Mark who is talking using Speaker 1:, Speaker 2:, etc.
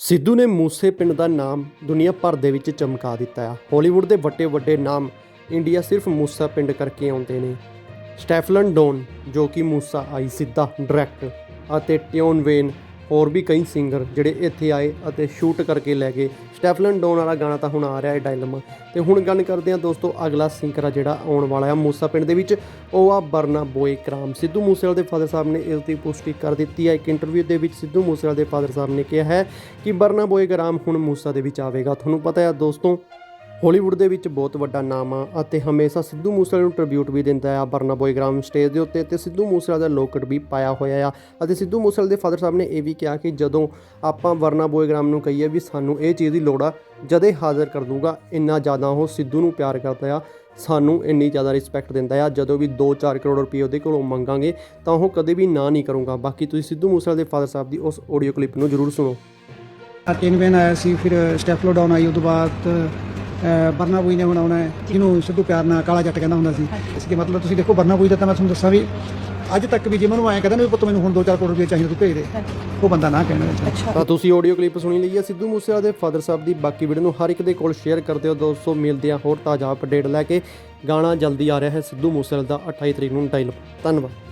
Speaker 1: ਸਿੱਧੂ ਨੇ ਮੂਸੇ ਪਿੰਡ ਦਾ ਨਾਮ ਦੁਨੀਆ ਭਰ ਦੇ ਵਿੱਚ ਚਮਕਾ ਦਿੱਤਾ ਹੈ। ਹਾਲੀਵੁੱਡ ਦੇ ਵੱਡੇ ਵੱਡੇ ਨਾਮ ਇੰਡੀਆ ਸਿਰਫ ਮੂਸਾ ਪਿੰਡ ਕਰਕੇ ਆਉਂਦੇ ਨੇ। ਸਟੈਫਲਨ ਡੋਨ, ਜੋ ਕਿ ਮੂਸਾ ਆਈ ਸਿੱਧਾ ਡਾਇਰੈਕਟ ਅਤੇ ਟਿਓਨ ਵੇਨ ਹੋਰ ਵੀ ਕਈ ਸਿੰਗਰ ਜਿਹੜੇ ਇੱਥੇ ਆਏ ਅਤੇ ਸ਼ੂਟ ਕਰਕੇ ਲੈ ਗਏ। ਸਟੈਫਲਨ ਡੋਨ ਵਾਲਾ ਗਾਣਾ ਤਾਂ ਹੁਣ ਆ ਰਿਹਾ ਹੈ ਡਾਇਲਮਾ ਤੇ ਹੁਣ ਗੱਲ ਕਰਦੇ ਹਾਂ ਦੋਸਤੋ, ਅਗਲਾ ਸਿੰਗਰ ਆ ਜਿਹੜਾ ਆਉਣ ਵਾਲਾ ਆ ਮੂਸਾ ਪਿੰਡ ਦੇ ਵਿੱਚ। ਉਹ ਆ ਬਰਨਾ ਬੋਏ ਕਰਾਮ। ਸਿੱਧੂ ਮੂਸੇਵਾਲੇ ਦੇ ਫਾਦਰ ਸਾਹਿਬ ਨੇ ਇਸ ਦੀ ਪੁਸ਼ਟੀ ਕਰ ਦਿੱਤੀ ਹੈ। ਇੱਕ ਇੰਟਰਵਿਊ ਦੇ ਵਿੱਚ ਸਿੱਧੂ ਮੂਸੇਵਾਲੇ ਦੇ ਫਾਦਰ ਸਾਹਿਬ ਨੇ ਕਿਹਾ ਹੈ ਕਿ ਬਰਨਾ ਬੋਏ ਕਰਾਮ ਹੁਣ ਮੂਸਾ ਦੇ ਵਿੱਚ ਆਵੇਗਾ। ਤੁਹਾਨੂੰ ਪਤਾ ਹੈ ਦੋਸਤੋ ਹਾਲੀਵੁੱਡ ਦੇ ਵਿੱਚ ਬਹੁਤ ਵੱਡਾ ਨਾਮ ਆ ਅਤੇ ਹਮੇਸ਼ਾ ਸਿੱਧੂ ਮੂਸੇਵਾਲੇ ਨੂੰ ਟ੍ਰਿਬਿਊਟ ਵੀ ਦਿੰਦਾ ਆ ਬਰਨਾ ਬੋਏ ਗ੍ਰਾਮ ਸਟੇਜ ਦੇ ਉੱਤੇ ਤੇ ਸਿੱਧੂ ਮੂਸੇਵਾਲੇ ਦਾ ਲੋਕਟ ਵੀ ਪਾਇਆ ਹੋਇਆ ਆ ਅਤੇ ਸਿੱਧੂ ਮੂਸੇਵਾਲੇ ਦੇ ਫਾਦਰ ਸਾਹਿਬ ਨੇ ਇਹ ਵੀ ਕਿਹਾ ਕਿ ਜਦੋਂ ਆਪਾਂ ਵਰਨਾ ਬੋਏ ਗ੍ਰਾਮ ਨੂੰ ਕਹੀਏ ਵੀ ਸਾਨੂੰ ਇਹ ਚੀਜ਼ ਦੀ ਲੋੜ ਆ, ਜਦੇ ਹਾਜ਼ਰ ਕਰ ਦੂੰਗਾ, ਇੰਨਾ ਜ਼ਿਆਦਾ ਉਹ ਸਿੱਧੂ ਨੂੰ ਪਿਆਰ ਕਰਦਾ ਆ, ਸਾਨੂੰ ਇੰਨੀ ਜ਼ਿਆਦਾ ਰਿਸਪੈਕਟ ਦਿੰਦਾ ਆ, ਜਦੋਂ ਵੀ 2-4 ਕਰੋੜ ਰੁਪਏ ਉਹਦੇ ਕੋਲੋਂ ਮੰਗਾਂਗੇ ਤਾਂ ਉਹ ਕਦੇ ਵੀ ਨਾ ਨਹੀਂ ਕਰੂੰਗਾ। ਬਾਕੀ ਤੁਸੀਂ ਸਿੱਧੂ ਮੂਸੇਵਾਲੇ ਦੇ ਫਾਦਰ ਸਾਹਿਬ ਦੀ ਉਸ ਆਡੀਓ ਕਲਿੱਪ ਨੂੰ ਜ਼ਰੂਰ ਸੁਣੋ।
Speaker 2: ਤਿੰਨ ਵੇਨ ਆਇਆ ਸੀ, ਫਿਰ ਸਟੈਫਲੋ ਡਾਊਨ ਆਈ ਉਹ ਤੋਂ ਬਾਅਦ ਬਰਨਾ ਬਰਨਾਬੂਈ ਨੇ ਬਣਾਉਣਾ ਹੈ। ਜਿਹਨੂੰ ਸਿੱਧੂ ਪਿਆਰ ਨਾਲ ਕਾਲਾ ਜੱਟ ਕਹਿੰਦਾ ਹੁੰਦਾ ਸੀ। ਇਸ ਦੇ ਮਤਲਬ ਤੁਸੀਂ ਦੇਖੋ ਬਰਨਾ ਬਰਨਾਬੂਈ ਦਾ ਤਾਂ ਮੈਂ ਤੁਹਾਨੂੰ ਦੱਸਾਂ ਵੀ ਅੱਜ ਤੱਕ ਵੀ ਜਿਵੇਂ ਮੈਨੂੰ ਐਂ ਕਹਿੰਦਾ ਨਾ ਵੀ ਪੁੱਤ ਮੈਨੂੰ ਹੁਣ 2-4 ਕਰੋੜ ਰੁਪਏ ਚਾਹੀਦੇ, ਤੂੰ ਭੇਜ ਦੇ। ਉਹ ਬੰਦਾ ਨਾ ਕਹਿਣਾ
Speaker 1: ਤਾਂ ਤੁਸੀਂ ਆਡੀਓ ਕਲਿੱਪ ਸੁਣੀ ਲਈ ਹੈ ਸਿੱਧੂ ਮੂਸੇਵਾਲੇ ਦੇ ਫਾਦਰ ਸਾਹਿਬ ਦੀ। ਬਾਕੀ ਵੀਡੀਓ ਨੂੰ ਹਰ ਇੱਕ ਦੇ ਕੋਲ ਸ਼ੇਅਰ ਕਰ ਦਿਓ ਦੋਸਤੋ, ਮਿਲਦੇ ਆ ਹੋਰ ਤਾਜ਼ਾ ਅਪਡੇਟ ਲੈ ਕੇ। ਗਾਣਾ ਜਲਦੀ ਆ ਰਿਹਾ ਹੈ ਸਿੱਧੂ ਮੂਸੇਵਾਲੇ ਦਾ 28 ਤਰੀਕ ਨੂੰ। ਟਾਈਲ ਧੰਨਵਾਦ।